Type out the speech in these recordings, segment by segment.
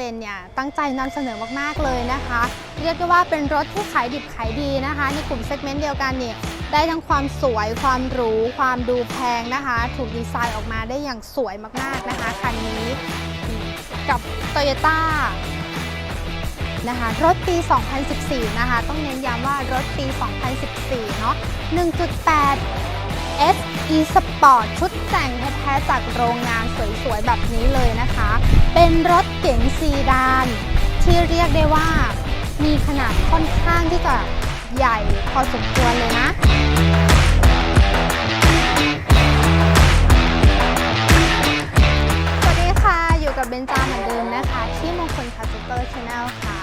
เบนเนี่ยตั้งใจนำเสนอมากๆเลยนะคะ เรียกได้ว่าเป็นรถที่ขายดิบขายดีนะคะ ในกลุ่มเซกเมนต์เดียวกันเนี่ยได้ทั้งความสวยความหรูความดูแพงนะคะ ถูกดีไซน์ออกมาได้อย่างสวยมากๆนะคะคันนี้กับ Toyota นะคะรถปี 2014 นะคะ ต้องเน้นย้ำว่ารถปี 2014 เนาะ1.8 S E Sport ชุดแต่งแท้ๆจากโรงงานสวยๆ แบบนี้เลยนะคะ เป็นรถ เก๋งซีดาน ที่เรียกได้ว่า มีขนาดค่อนข้างที่จะใหญ่พอสมควรเลยนะสวัสดีค่ะอยู่กับเบนจาเหมือนเดิมนะคะ ที่มงคลคาสเตอร์ชาแนลค่ะ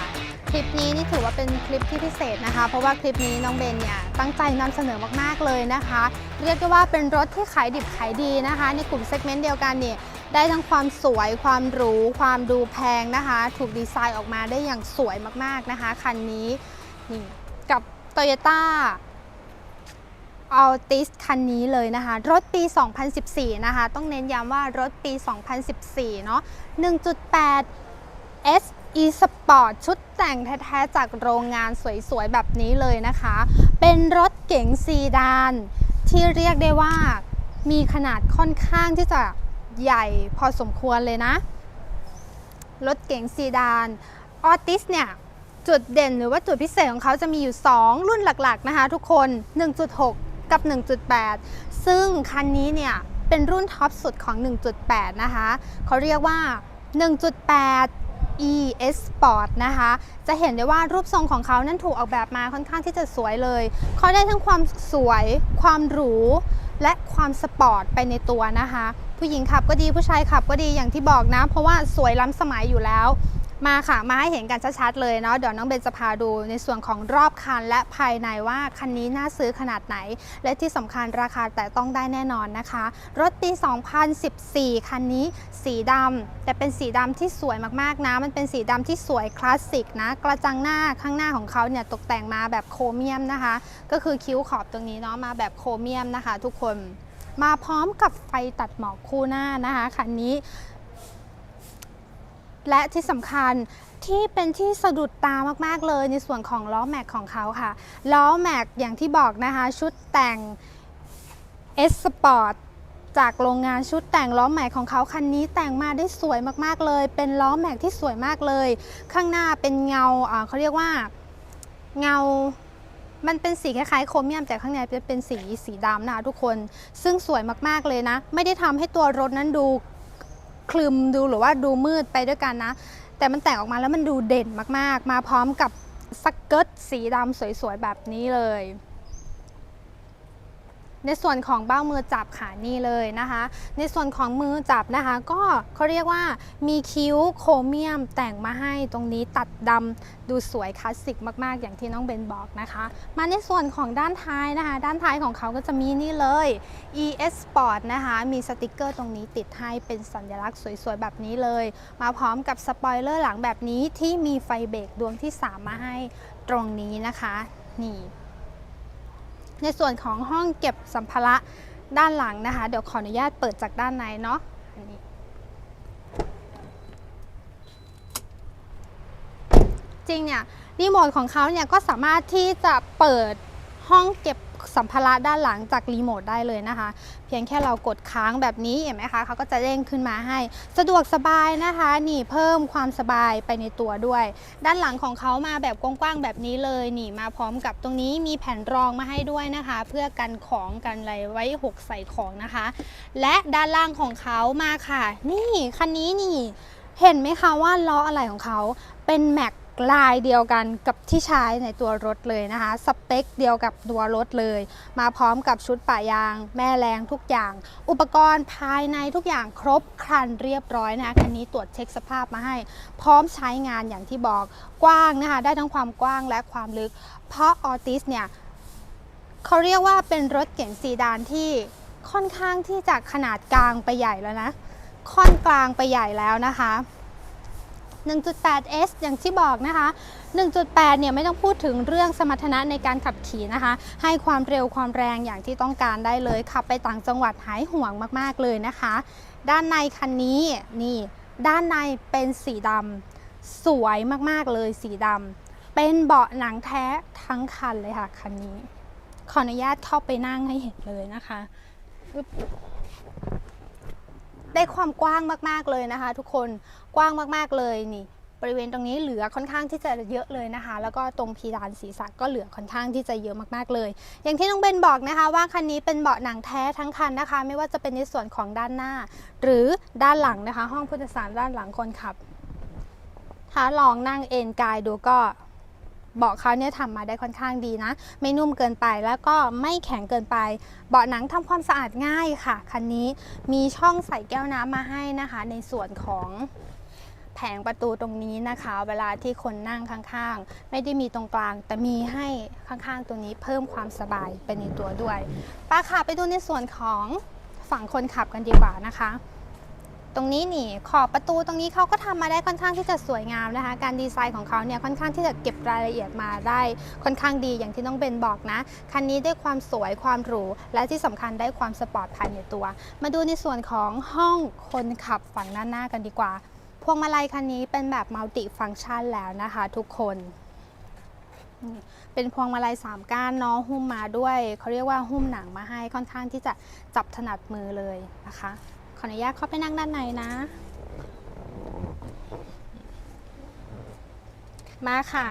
คลิปนี้นี่ถือว่าเป็นคลิปที่พิเศษนะคะ เพราะว่าคลิปนี้น้องเบนเนี่ยตั้งใจนำเสนอมากๆเลยนะคะ เรียกได้ว่าเป็นรถที่ขายดิบขายดีนะคะ ในกลุ่มเซกเมนต์เดียวกันเนี่ย ได้ทั้งความสวยความหรูความดูแพงนะคะ ถูกดีไซน์ออกมาได้อย่างสวยมากๆนะคะ คันนี้นี่กับ Toyota Altis คันนี้เลยนะคะ รถปี 2014 นะคะ ต้องเน้นย้ำว่ารถปี 2014 เนาะ1.8 S E Sport ชุดแต่งแท้ๆ จากโรงงานสวยๆ แบบนี้เลยนะคะ เป็นรถเก๋งซีดาน ที่เรียกได้ว่ามีขนาดค่อนข้างที่จะ ใหญ่พอสมควรเลยนะ รถเก๋งซีดานออติสเนี่ย จุดเด่นหรือว่าจุดพิเศษของเขาจะมีอยู่ 2 รุ่นหลักๆนะคะทุกคน 1.6 กับ 1.8 ซึ่งคันนี้เนี่ย เป็นรุ่นท็อปสุดของ 1.8 นะคะ เขาเรียกว่า 1.8 ES Sport นะคะ จะเห็นได้ว่ารูปทรงของเขานั้นถูกออกแบบมาค่อนข้างที่จะสวยเลย เขาได้ทั้งความสวย ความหรู และความสปอร์ตไปในตัวนะคะ ผู้หญิงขับก็ดีผู้ชายขับก็ดีอย่างที่บอกนะ เพราะว่าสวยล้ำสมัยอยู่แล้ว มาค่ะมาให้เห็นกันชัดๆเลยเนาะเดี๋ยวน้องเบนจะพาดูในส่วนของรอบคันและภายในว่าคันนี้น่าซื้อขนาดไหน และที่สำคัญราคาแต่ต้องได้แน่นอนนะคะ รถปี 2014 คันนี้สีดำแต่เป็นสีดำที่สวยมากๆนะ มันเป็นสีดำที่สวยคลาสสิกนะ กระจังหน้าข้างหน้าของเขาเนี่ยตกแต่งมาแบบโครเมียมนะคะ ก็คือคิ้วขอบตรงนี้เนาะมาแบบโครเมียมนะคะ ทุกคน มาพร้อมกับไฟตัดหมอกคู่หน้านะคะคันนี้ และที่สำคัญที่เป็นที่สะดุดตามาก ๆ เลยในส่วนของล้อแม็กของเขาค่ะ ล้อแม็กอย่างที่บอกนะคะ ชุดแต่ง S Sport จากโรงงานชุดแต่งล้อแม็กของเขาคันนี้แต่งมาได้สวยมาก ๆ เลย เป็นล้อแม็กที่สวยมากเลย ข้างหน้าเป็นเงาอ่าเขาเรียกว่าเงา มันเป็นสีคล้ายๆโครเมียมแต่ข้างในจะเป็นสีสีดำนะคะทุกคน ซึ่งสวยมากๆเลยนะ ไม่ได้ทำให้ตัวรถนั้นดูคลึมดูหรือว่าดูมืดไปด้วยกันนะ แต่มันแต่งออกมาแล้วมันดูเด่นมากๆ มาพร้อมกับสกเกิร์ตสีดำสวยๆแบบนี้เลย ในส่วนของเบ้ามือจับขานี่เลยนะคะ ในส่วนของมือจับนะคะ ก็เขาเรียกว่ามีคิ้วโครเมียมแต่งมาให้ตรงนี้ตัดดำดูสวยคลาสสิกมากๆ อย่างที่น้องเบนบอกนะคะ มาในส่วนของด้านท้ายนะคะ ด้านท้ายของเขาก็จะมีนี่เลย ES Sport นะคะ มีสติกเกอร์ตรงนี้ติดให้เป็นสัญลักษณ์สวยๆ แบบนี้เลย มาพร้อมกับสปอยเลอร์หลังแบบนี้ที่มีไฟเบรกดวงที่ 3 มาให้ตรงนี้นะคะ นี่ ในส่วนของห้องเก็บสัมภาระด้านหลังนะคะ เดี๋ยวขออนุญาตเปิดจากด้านในเนาะจริงเนี่ยรีโมทของเขาเนี่ยก็สามารถที่จะเปิดห้องเก็บ สัมภาระด้านหลังจากรีโมทได้เลยนะคะ เพียงแค่เรากดค้างแบบนี้เห็นไหมคะเขาก็จะเด้งขึ้นมาให้ สะดวกสบายนะคะนี่เพิ่มความสบายไปในตัวด้วย ด้านหลังของเขามาแบบกว้างๆแบบนี้เลยนี่มาพร้อมกับตรงนี้มีแผ่นรองมาให้ด้วยนะคะ เพื่อกันของกันอะไรไว้หกใส่ของนะคะ และด้านล่างของเขามาค่ะ นี่คันนี้นี่เห็นไหมคะว่าล้ออะไรของเขาเป็นแม็ก ลายเดียวกันกับที่ใช้ในตัวรถเลยนะคะ สเปคเดียวกับตัวรถเลย มาพร้อมกับชุดป่ายาง แม่แรงทุกอย่าง อุปกรณ์ภายในทุกอย่างครบครันเรียบร้อยนะคะคันนี้ตรวจเช็คสภาพมาให้ พร้อมใช้งานอย่างที่บอกกว้างนะคะ ได้ทั้งความกว้างและความลึก เพราะออติสเนี่ยเขาเรียกว่าเป็นรถเก๋งซีดานที่ค่อนข้างที่จะขนาดกลางไปใหญ่แล้วนะค่อนกลางไปใหญ่แล้วนะคะ 1.8S อย่างที่บอกนะคะ 1.8 เนี่ยไม่ต้องพูดถึงเรื่องสมรรถนะในการขับขี่นะคะ ให้ความเร็วความแรงอย่างที่ต้องการได้เลย ขับไปต่างจังหวัดหายห่วงมากๆเลยนะคะ ด้านในคันนี้นี่ ด้านในเป็นสีดำสวยมากๆเลยสีดำเป็นเบาะหนังแท้ทั้งคันเลยค่ะคันนี้ ขออนุญาตเข้าไปนั่งให้เห็นเลยนะคะ ได้ความกว้างมากๆเลยนะคะ ทุกคนกว้างมากๆเลยนี่บริเวณตรงนี้เหลือค่อนข้างที่จะเยอะเลยนะคะ แล้วก็ตรงพีดานศีรษะก็เหลือค่อนข้างที่จะเยอะมากๆเลย อย่างที่น้องเบนบอกนะคะว่าคันนี้เป็นเบาะหนังแท้ทั้งคันนะคะ ไม่ว่าจะเป็นในส่วนของด้านหน้า หรือด้านหลังนะคะ ห้องผู้โดยสารด้านหลังคนขับถ้าลองนั่งเอนกายดูก็ เบาะเขาเนี่ยทำมาได้ค่อนข้างดีนะ ไม่นุ่มเกินไปแล้วก็ไม่แข็งเกินไป เบาะหนังทำความสะอาดง่ายค่ะ คันนี้มีช่องใส่แก้วน้ำมาให้นะคะ ในส่วนของแผงประตูตรงนี้นะคะ เวลาที่คนนั่งข้างๆ ไม่ได้มีตรงกลาง แต่มีให้ข้างๆตรงนี้เพิ่มความสบายไปในตัวด้วยป้าค่ะไปดูในส่วนของฝั่งคนขับกันดีกว่านะคะ ตรงนี้นี่ขอบประตูตรงนี้เขาก็ทำมาได้ค่อนข้างที่จะสวยงามนะคะ การดีไซน์ของเขาเนี่ยค่อนข้างที่จะเก็บรายละเอียดมาได้ค่อนข้างดีอย่างที่น้องเบนบอกนะ คันนี้ได้ความสวยความหรูและที่สำคัญได้ความสปอร์ตภายในตัว มาดูในส่วนของห้องคนขับฝั่งด้านหน้ากันดีกว่า พวงมาลัยคันนี้เป็นแบบมัลติฟังก์ชันแล้วนะคะทุกคนเป็นพวงมาลัย3ก้านเนาะหุ้มมาด้วย เขาเรียกว่าหุ้มหนังมาให้ค่อนข้างที่จะจับถนัดมือเลยนะคะ ออนุญาตเข้าไปนั่งด้านในนะ มาค่ะ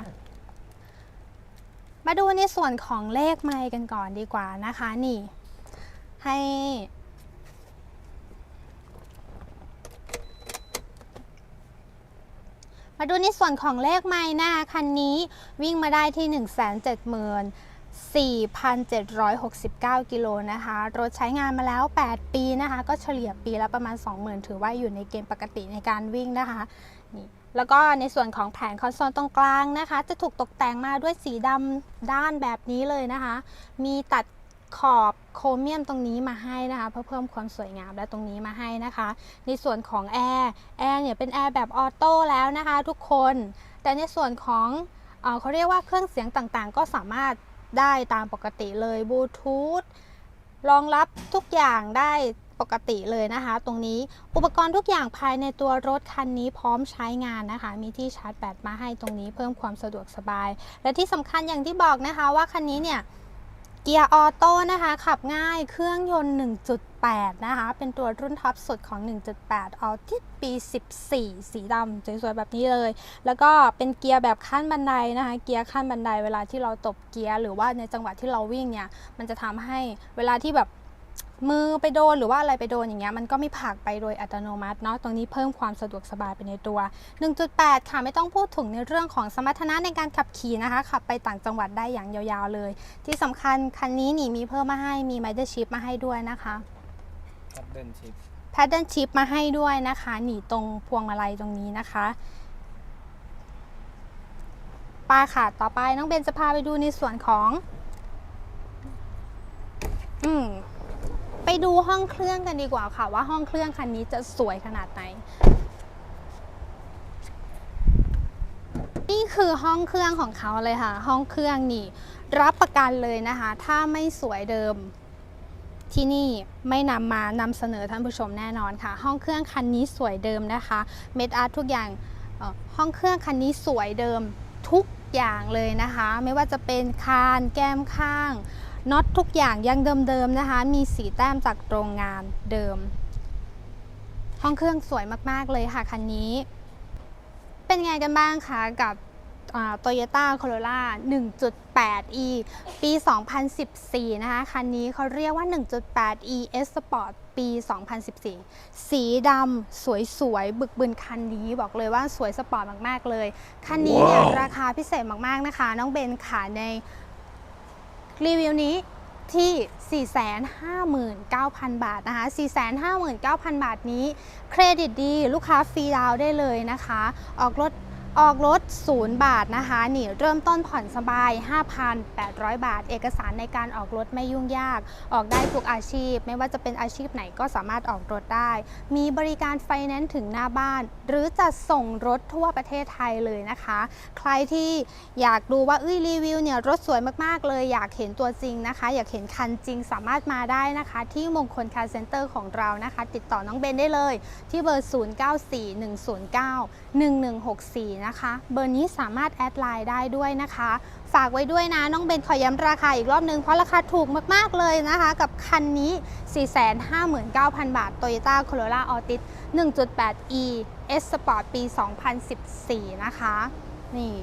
มาดูในส่วนของเลขไมค์กันก่อนดีกว่านะคะนี่ ให้มาดูในส่วนของเลขไมล์นะคะคันนี้วิ่งมาได้ที่ 1 7 4,769 กิโลนะคะ รถใช้งานมาแล้ว 8 ปีนะคะ ก็เฉลี่ยปีละประมาณ 20,000 ถือว่าอยู่ในเกณฑ์ปกติในการวิ่งนะคะนี่แล้วก็ในส่วนของแผงคอนโซลตรงกลางนะคะ จะถูกตกแต่งมาด้วยสีดำด้านแบบนี้เลยนะคะ มีตัดขอบโครเมียมตรงนี้มาให้นะคะ เพื่อเพิ่มความสวยงามและตรงนี้มาให้นะคะ ในส่วนของแอร์แอร์เนี่ยเป็นแอร์แบบออโต้แล้วนะคะ ทุกคน แต่ในส่วนของเอเขาเรียกว่าเครื่องเสียงต่างๆ ก็สามารถ ได้ตามปกติเลยบลูทูธรองรับทุกอย่างได้ปกติเลยนะคะ ตรงนี้อุปกรณ์ทุกอย่างภายในตัวรถคันนี้พร้อมใช้งานนะคะ มีที่ชาร์จแบตมาให้ตรงนี้เพิ่มความสะดวกสบาย และที่สำคัญอย่างที่บอกนะคะว่าคันนี้เนี่ยเกียร์ออโต้นะคะ ขับง่ายเครื่องยนต์ 1.8 นะคะ เป็นตัวรุ่นท็อปสุดของ 1.8 เอาที่ปี 14 สีดำสวยๆแบบนี้เลย แล้วก็เป็นเกียร์แบบขั้นบันไดนะคะ เกียร์ขั้นบันไดเวลาที่เราตบเกียร์หรือว่าในจังหวะที่เราวิ่งเนี่ย มันจะทำให้เวลาที่แบบมือไปโดนหรือว่าอะไรไปโดนอย่างเงี้ยมันก็ไม่ผลักไปโดยอัตโนมัติเนาะตรงนี้เพิ่มความสะดวกสบายไปในตัว 1.8 ค่ะไม่ต้องพูดถึงในเรื่องของสมรรถนะในการขับขี่นะคะ ขับไปต่างจังหวัดได้อย่างยาวๆเลย ที่สำคัญคันนี้นี่มีเพิ่มมาให้มีไมเดอร์ชิพมาให้ด้วยนะคะ ครับเดินชิปแพดเดิลชิพมาให้ด้วยนะคะ หนีตรงพวงมาลัยตรงนี้นะคะป้าค่ะ ต่อไปน้องเบนจะพาไปดูในส่วนของ อืม ไปดูห้องเครื่องกันดีกว่าค่ะ ว่าห้องเครื่องคันนี้จะสวยขนาดไหน นี่คือห้องเครื่องของเขาเลยค่ะ ห้องเครื่องนี่ รับประกันเลยนะคะ ถ้าไม่สวยเดิม ที่นี่ไม่นำมานำเสนอท่านผู้ชมแน่นอนค่ะ ห้องเครื่องคันนี้สวยเดิมนะคะ เมดอาร์ทุกอย่างห้องเครื่องคันนี้สวยเดิมทุกอย่างเลยนะคะ ไม่ว่าจะเป็นคานแก้มข้างน็อตทุกอย่างยังเดิมๆนะคะ มีสีแต้มจากโรงงานเดิม ห้องเครื่องสวยมากๆเลยค่ะคันนี้ เป็นไงกันบ้างคะกับโต โยต้าโคโรล่า 1.8e ปี 2014 นะคะ คันนี้เขาเรียกว่า 1.8e S Sport ปี 2014 สีดำสวยๆ บึกบึนคันนี้บอกเลยว่าสวยสปอร์ตมากๆเลย คันนี้เนี่ยว้าวราคาพิเศษมากๆนะคะ น้องเบนขายในรีวิวนี้ที่ 459,000 บาทนะคะ 459,000 บาทนี้ เครดิตดี ลูกค้าฟรีดาวน์ได้เลยนะคะ ออกรถ ออกรถ 0 บาทนะคะนี่เริ่มต้นผ่อนสบาย 5,800 บาท เอกสารในการออกรถไม่ยุ่งยาก ออกได้ทุกอาชีพ ไม่ว่าจะเป็นอาชีพไหนก็สามารถออกรถได้ มีบริการไฟแนนซ์ถึงหน้าบ้าน หรือจะส่งรถทั่วประเทศไทยเลยนะคะ ใครที่อยากดูว่าเอ้ยรีวิวเนี่ยรถสวยมากๆเลย อยากเห็นตัวจริงนะคะ อยากเห็นคันจริงสามารถมาได้นะคะ ที่มงคลคาร์เซ็นเตอร์ของเรานะคะ ติดต่อน้องเบนได้เลย ที่เบอร์ 0941091164นะคะ เบอร์นี้สามารถแอดไลน์ได้ด้วยนะคะ ฝากไว้ด้วยนะน้องเบนขอย้ำราคาอีกรอบนึง เพราะราคาถูกมากๆเลยนะคะ กับคันนี้ 459,000 บาท Toyota Corolla Altis 1.8e S Sport ปี 2014 นะคะ นี่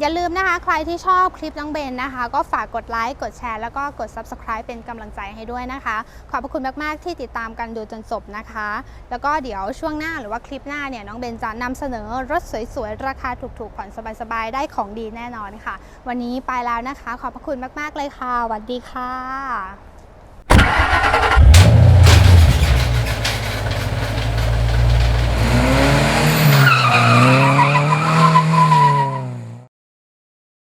อย่าลืมนะคะ ใครที่ชอบคลิปน้องเบนนะคะ ก็ฝากกดไลค์ กดแชร์ แล้วก็กด Subscribe เป็นกำลังใจให้ด้วยนะคะ ขอบพระคุณมาก ๆ ที่ติดตามกันดูจนจบนะคะ แล้วก็เดี๋ยวช่วงหน้าหรือว่าคลิปหน้าเนี่ยน้องเบนจะนำเสนอรถสวย ๆ ราคาถูก ๆ ผ่อนสบาย ๆ ได้ของดีแน่นอนค่ะ วันนี้ไปแล้วนะคะ ขอบพระคุณมาก ๆ เลยค่ะสวัสดีค่ะ